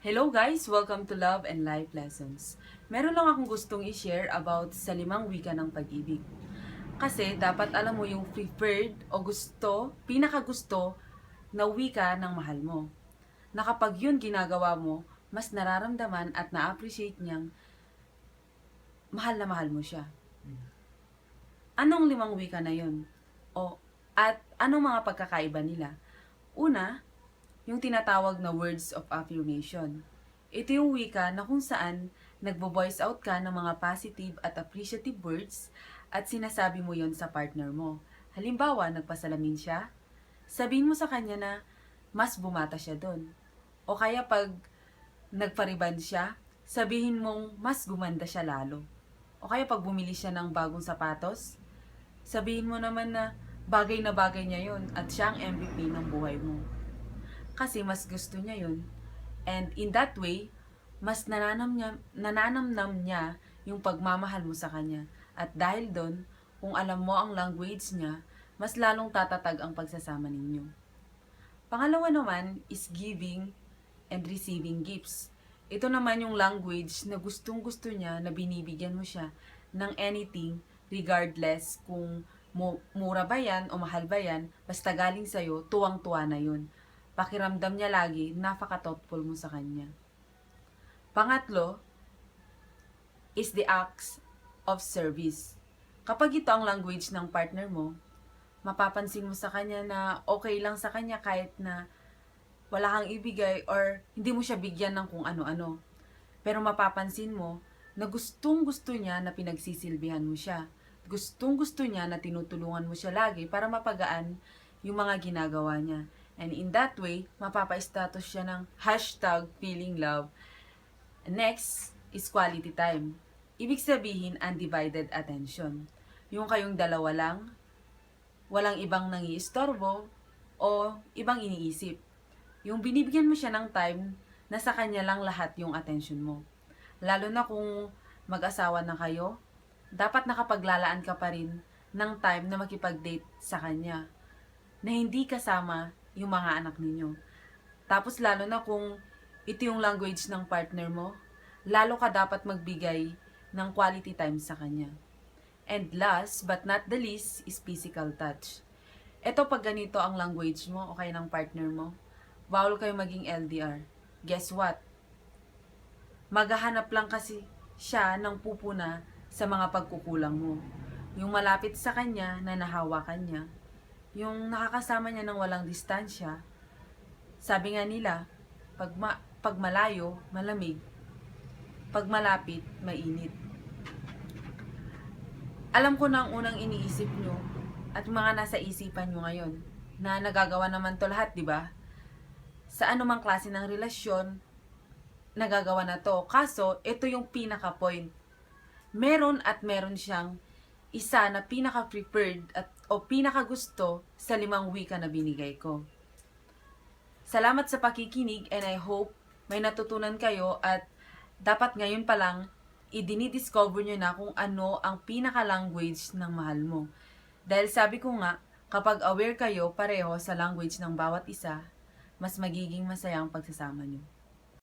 Hello guys! Welcome to Love and Life Lessons. Meron lang akong gustong i-share about sa limang wika ng pag-ibig. Kasi dapat alam mo yung preferred o gusto, pinakagusto na wika ng mahal mo. Na kapag yun ginagawa mo, mas nararamdaman at na-appreciate niyang mahal na mahal mo siya. Anong limang wika na yun? O, at anong mga pagkakaiba nila? Una, yung tinatawag na words of affirmation. Ito yung wika na kung saan nagbo-voice out ka ng mga positive at appreciative words at sinasabi mo yon sa partner mo. Halimbawa, nagpasalamin siya, sabihin mo sa kanya na mas bumata siya doon. O kaya pag nagpariban siya, sabihin mong mas gumanda siya lalo. O kaya pag bumili siya ng bagong sapatos, sabihin mo naman na bagay na bagay niya yon at siya ang MVP ng buhay mo kasi mas gusto niya yun. And in that way, mas nananam niya, nananamnam niya yung pagmamahal mo sa kanya. At dahil doon, kung alam mo ang language niya, mas lalong tatatag ang pagsasama ninyo. Pangalawa naman is giving and receiving gifts. Ito naman yung language na gustong gusto niya na binibigyan mo siya ng anything regardless kung mu- mura ba yan o mahal ba yan, basta galing sa'yo, tuwang-tuwa na yun pakiramdam niya lagi, napaka-thoughtful mo sa kanya. Pangatlo, is the acts of service. Kapag ito ang language ng partner mo, mapapansin mo sa kanya na okay lang sa kanya kahit na wala kang ibigay or hindi mo siya bigyan ng kung ano-ano. Pero mapapansin mo na gustong gusto niya na pinagsisilbihan mo siya. Gustong gusto niya na tinutulungan mo siya lagi para mapagaan yung mga ginagawa niya. And in that way, mapapa-status siya ng hashtag feeling love. Next is quality time. Ibig sabihin, undivided attention. Yung kayong dalawa lang, walang ibang nangiistorbo o ibang iniisip. Yung binibigyan mo siya ng time na sa kanya lang lahat yung attention mo. Lalo na kung mag-asawa na kayo, dapat nakapaglalaan ka pa rin ng time na makipag-date sa kanya na hindi kasama yung mga anak ninyo. Tapos lalo na kung ito yung language ng partner mo, lalo ka dapat magbigay ng quality time sa kanya. And last but not the least is physical touch. Ito pag ganito ang language mo o kaya ng partner mo, bawal kayo maging LDR. Guess what? Maghahanap lang kasi siya ng pupuna sa mga pagkukulang mo. Yung malapit sa kanya na nahawakan niya, yung nakakasama niya ng walang distansya, sabi nga nila, pag, ma- pag malayo, malamig. Pag malapit, mainit. Alam ko na ang unang iniisip nyo at mga nasa isipan nyo ngayon na nagagawa naman to lahat, di ba? Sa anumang klase ng relasyon, nagagawa na to. Kaso, ito yung pinaka-point. Meron at meron siyang isa na pinaka-preferred at o pinaka-gusto sa limang wika na binigay ko. Salamat sa pakikinig and I hope may natutunan kayo at dapat ngayon pa lang idinidiscover nyo na kung ano ang pinaka-language ng mahal mo. Dahil sabi ko nga, kapag aware kayo pareho sa language ng bawat isa, mas magiging masaya ang pagsasama nyo.